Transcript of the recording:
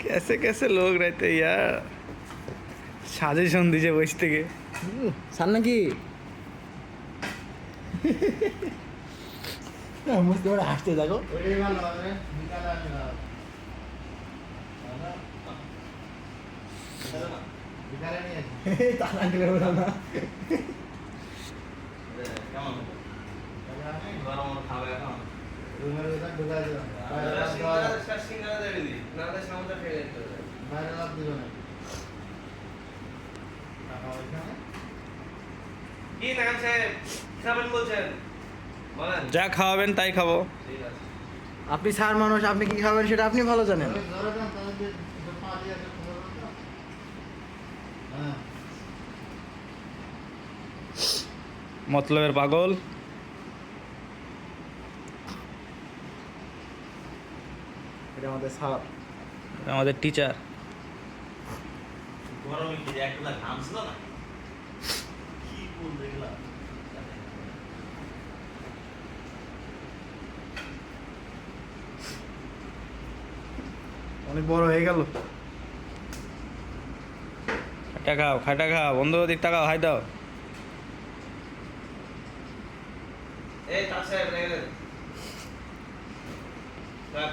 कैसे कैसे लोग रहते हैं यार সাজেশন দিছে বসে থেকে সার নাকি বুঝতে পারে হাসতে থাকো ওইটাই ভালো হবে বিকালে আমি বিকালে নিয়ে আসি তার আঙ্কেলের বলো না যা খাওয়াবেন তাই খাব। আপনি সার মানুষ আপনি কি খাবেন সেটা আপনি ভালো জানেন। মতলবের পাগল। এটা আমাদের সার আমাদের টিচার অনেক বড় হয়ে গেল। খাটা খাও খাটা খাও। বন্ধু দিক তাকাও হাই দাও। এই তার সাহেব স্যার